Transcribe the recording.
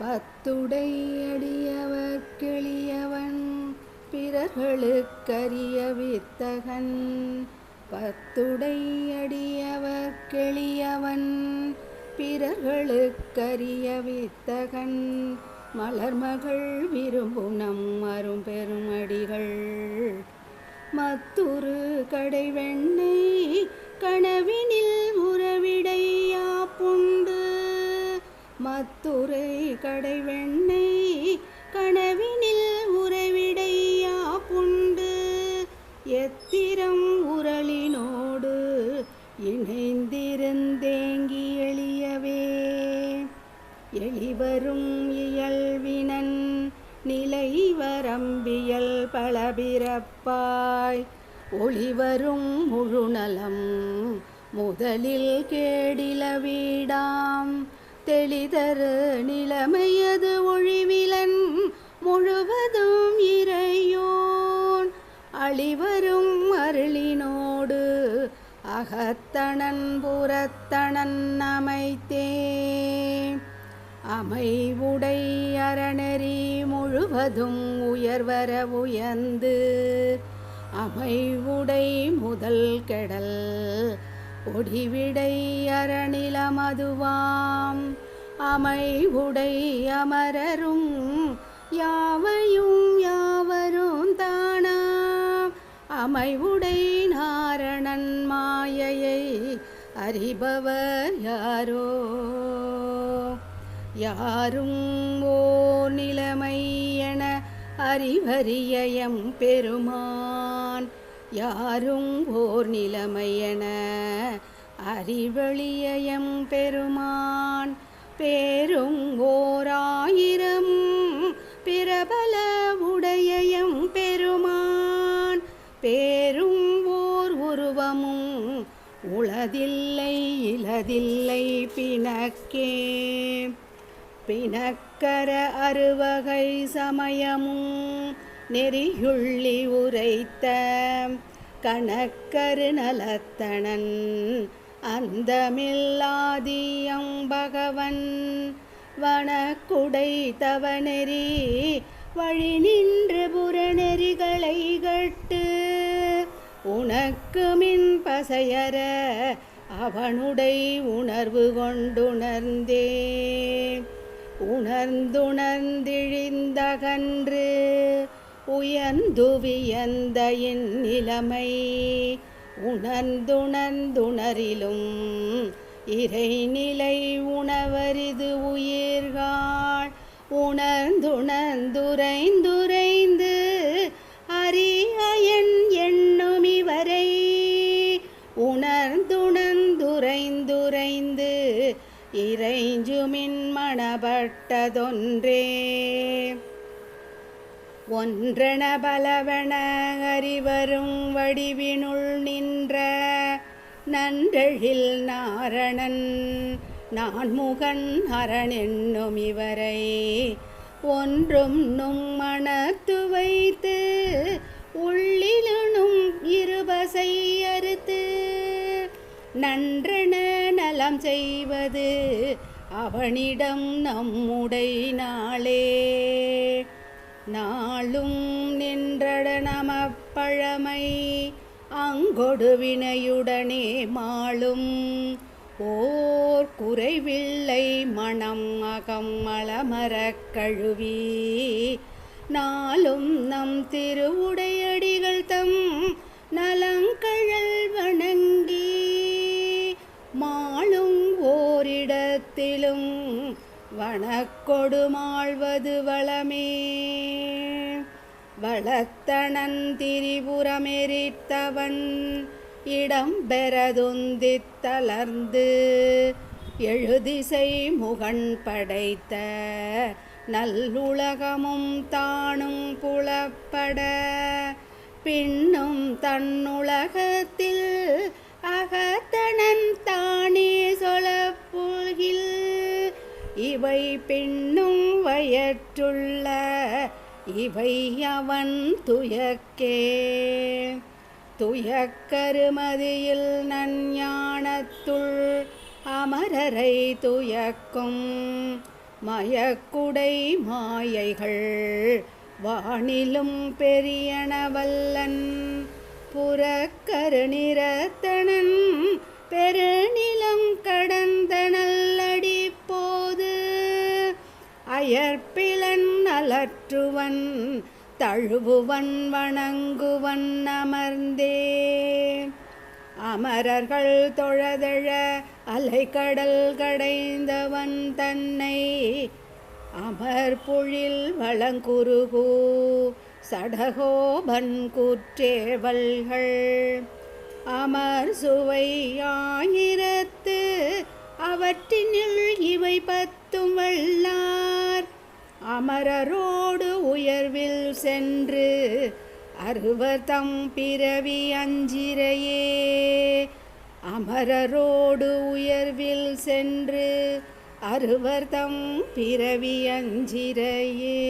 பத்துடை அடியவர் கிளியவன் பிறர்களுக்கரிய வித்தகன். பத்துடை அடியவர் கிளியவன் பிறர்களுக்கரிய வித்தகன். மலர்மகள் விரும்பும் நம் அரும் பெருமடிகள் மத்துரு கடை வெண்ணெய் உரை கடை வெண்ணெய் கனவினில் உறவிடையா புண்டு. எத்திரம் உரளினோடு இணைந்திருந்தேங்கி எளியவே. எளிவரும் இயல்வினன் நிலை வரம்பியல் பல பிறப்பாய் ஒளிவரும் முழுநலம் முதலில் கேடில வீடாம் தெளிதரு நிலைமையது ஒழிவிலன் முழுவதும் இறையோன். அழிவரும் அருளினோடு அகத்தணன் புறத்தணன் அமைத்தே அமைவுடை அறநெறி முழுவதும் உயர்வர உயர்ந்து அமைவுடை முதல் கெடல் ஒடிவிடை அரணில மதுவாம் அமைவுடை அமரரும் யாவையும் யாவரும் தானாம். அமைவுடை நாரணன் மாயையை அறிபவர் யாரோ? யாரும் ஓ நிலைமை என அறிவறியம் பெருமான். யாரும் ஓர் நிலைமை அறிவழியம் பெருமான் பேரும் ஓராயிரம் பிரபல உடையம் பெருமான் பேரும் ஓர் உருவமும் உளதில்லை இலதில்லை பிணக்கே. பிணக்கர அறுவகை சமயமும் நெறியுள்ளி உரைத்த கணக்கரு நலத்தனன் அந்தமில்லாதியம் பகவன் வனக்குடை தவநெறி வழி நின்று புறநெறிகளை கட்டு உனக்கு மின் பசையற அவனுடை உணர்வு கொண்டுணர்ந்தே உணர்ந்துணர்ந்திழிந்தகன்று உயர்ந்து வியந்த என் நிலைமை உணர்ந்துணர்ந்துணரிலும் இறைநிலை உணவரிது உயிர்காள் உணர்ந்துணர்ந்துரைந்துரைந்து அரியன் எண்ணும் இவரை உணர்ந்துணர்ந்துரைந்துரைந்து இறைஞ்சுமின் மணப்பட்டதொன்றே ஒன்றென பலவன அறிவரும் வடிவினுள் நின்ற நன்றெழில் நாரணன் நான் முகன் அரண் என்னும் இவரை. ஒன்றும் நும் மனத்து வைத்து உள்ளிலனும் இருபசை அறுத்து நன்றென நலம் செய்வது அவனிடம் நம்முடை நாளே. நாளும் நின்றட பழமை அங்கொடு வினையுடனே மாளும். ஓர் குறைவில்லை மனம் அகம் மலமரக் கழுவி. நாளும் நம் திருவுடையடிகள் தம் நலங்கழல் வணங்கி. மாளும் ஓரிடத்திலும் வனக்கொடுமாழ்வது வளமே. வளத்தனன் திரிபுரமெரித்தவன் இடம் பெறதுந்தித் தளர்ந்து எழுதிசை முகன் படைத்த நல்லுலகமும் தானும் புலப்பட பின்னும் தன்னுலகத்தில் அகத்தனன் தானே. இவை பெண்ணும் வயற்றுள்ள இவை அவன் துயக்கே துயக்கருமதியில் நஞ்ஞானத்துள் அமரரை துயக்கும் மயக்குடை மாயைகள் வானிலும் பெரியனவல்லன் புறக்கருநிறத்தனன் பெருநில பற்றுவன் தழுவுவன் வணங்குவன் அமர்ந்தே. அமரர்கள் தொழதழ அலைக்கடல் கடைந்தவன் தன்னை. அமர் பொழில் வளங்குருகூ சடகோபன் கூற்றேவல்கள். அமர் சுவை ஆயிரத்து அவற்றினில் இவை பத்தும் வல்லார். அமரரோடு உயர்வில் சென்று அருவதம் பிறவி அஞ்சிரையே அமரரோடு உயர்வில் சென்று அருவர்தம் பிறவி அஞ்சிரையே